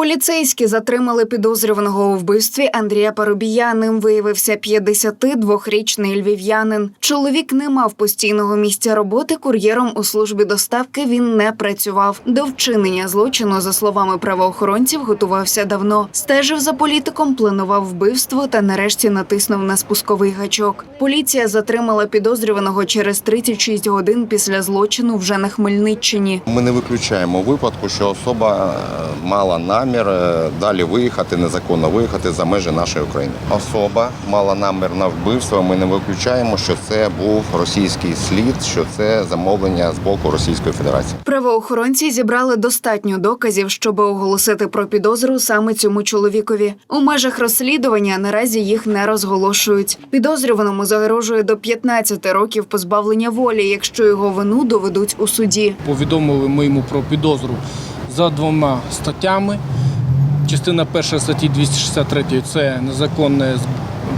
Поліцейські затримали підозрюваного у вбивстві Андрія Парубія. Ним виявився 52-річний львів'янин. Чоловік не мав постійного місця роботи. Кур'єром у службі доставки він не працював. До вчинення злочину, за словами правоохоронців, готувався давно. Стежив за політиком, планував вбивство та нарешті натиснув на спусковий гачок. Поліція затримала підозрюваного через 36 годин після злочину вже на Хмельниччині. Ми не виключаємо випадку, що особа е, мала намір е, далі виїхати, незаконно виїхати за межі нашої України. Особа мала намір на вбивство. Ми не виключаємо, що це був російський слід, що це замовлення з боку Російської Федерації. Правоохоронці зібрали достатньо доказів, щоб оголосити про підозру саме цьому чоловікові. У межах розслідування наразі їх не розголошують. Підозрюваному загрожує до 15 років позбавлення волі, якщо його вину доведуть у суді. Повідомили ми йому про підозру за двома статтями. Частина перша статті 263 це незаконне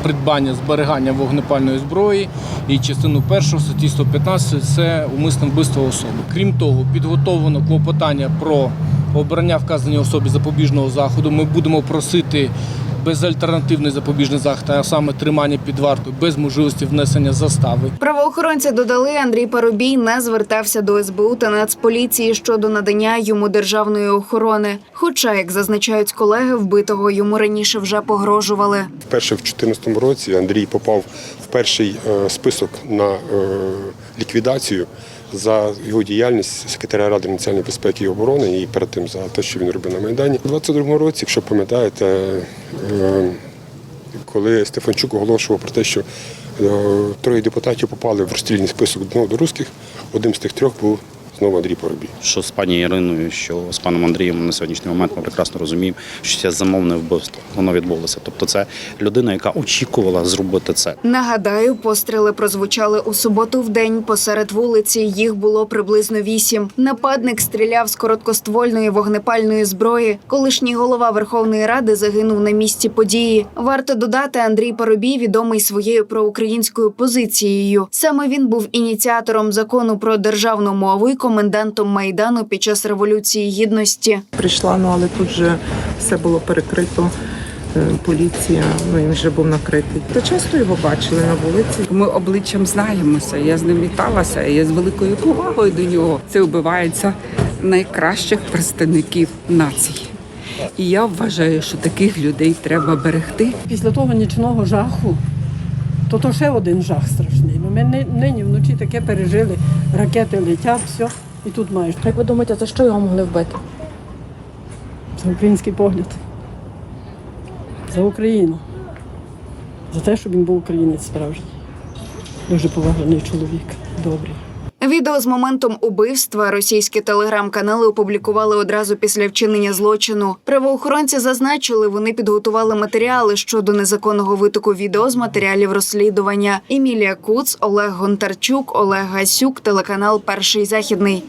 придбання зберігання вогнепальної зброї. І частину першу статті 115 це умисне вбивство особи. Крім того, підготовлено клопотання про обрання вказаній особі запобіжного заходу. Ми будемо просити безальтернативний запобіжний захід, а саме тримання під вартою без можливості внесення застави. Правоохоронці додали, Андрій Парубій не звертався до СБУ та Нацполіції щодо надання йому державної охорони. Хоча, як зазначають колеги, вбитого йому раніше вже погрожували. Вперше в 2014 році Андрій попав в перший е, список на е, ліквідацію за його діяльність секретаря Ради національної безпеки і оборони і перед тим за те, що він робив на Майдані. У 22-му році, якщо пам'ятаєте, е, коли Стефанчук оголошував про те, що е, троє депутатів попали в розстрільний список знову до русських, одним з тих трьох був знову Андрій Поробій. що з пані Іриною, що з паном Андрієм на сьогоднішній момент ми прекрасно розуміємо, що це замовне вбивство. Воно відбулося. Тобто, це людина, яка очікувала зробити це. Нагадаю, постріли прозвучали у суботу в день посеред вулиці. Їх було приблизно вісім. Нападник стріляв з короткоствольної вогнепальної зброї. Колишній голова Верховної Ради загинув на місці події. Варто додати, Андрій Парубій відомий своєю проукраїнською позицією. Саме він був ініціатором закону про державну мову і комендантом майдану під час революції гідності. прийшла, ну але тут же все було перекрито. е, Поліція, ну він вже був накритий. Та часто його бачили на вулиці. Ми обличчям знаємося. Я з ним віталася. Я з великою повагою до нього. Це вбивається найкращих представників нації. І я вважаю, що таких людей треба берегти. після того нічного жаху, то то ще один жах страшний. Ну, ми нині вночі таке пережили, ракети летять, все, і тут маєш. Як ви думаєте, за що його могли вбити? За український погляд. За Україну. За те, щоб він був українець справжній. Дуже поважний чоловік, добрий. Відео з моментом убивства російські телеграм-канали опублікували одразу після вчинення злочину. Правоохоронці зазначили, вони підготували матеріали щодо незаконного витоку відео з матеріалів розслідування. Емілія Куц, Олег Гонтарчук, Олег Гасюк, телеканал Перший західний.